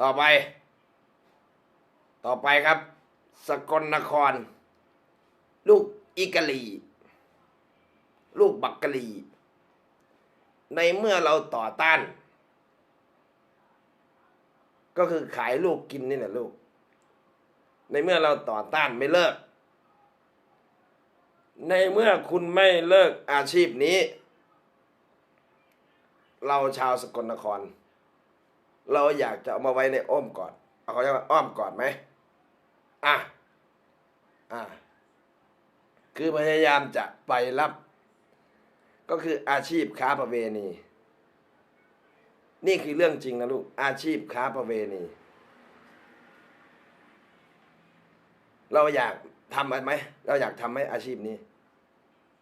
ต่อไป ต่อไปครับ สกลนคร ลูกอิกาลี ลูกบักกะลี ในเมื่อเราต่อต้าน ก็คือขายลูกกินนี่แหละลูก ในเมื่อเราต่อต้านไม่เลิก ในเมื่อคุณไม่เลิกอาชีพนี้ เราชาวสกลนคร เราอยากจะเอามาไว้ในอ้อมกอดเอาเขาเรียกว่าอ้อมกอดไหมอะอะคือพยายามจะไปรับ ก็คืออาชีพค้าประเวณี นี่คือเรื่องจริงนะลูก อาชีพค้าประเวณี เราอยากทำไหมเราอยากทำไหมอาชีพนี้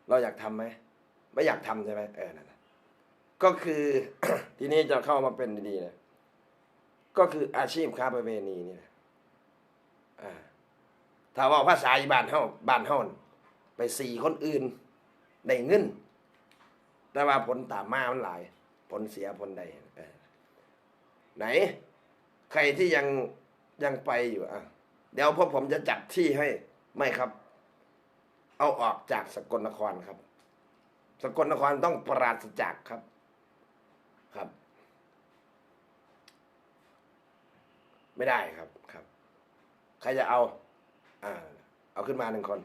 เราอยากทำไหมไม่อยากทำใช่ไหมเออนั่นก็คือ ทีนี้จะเข้ามาเป็นดีๆนะ ก็คืออาชีพค้าประเวณีนี่แหละอ่าถ้าว่าภาษาอีบ้านเฮาบ้านเฮานไปสี่คนอื่นได้เงิน แต่ว่าผลตามมามันหลาย ผลเสียผลใดไหน ใครที่ยังยังไปอยู่อะเดี๋ยวพวกผมจะจัดที่ให้ไม่ครับ เอาออกจากสกลนครครับ สกลนครต้องปราศจากครับ ไม่ได้ครับครับ ใครจะเอา อ่า เอาขึ้นมาหนึ่งคน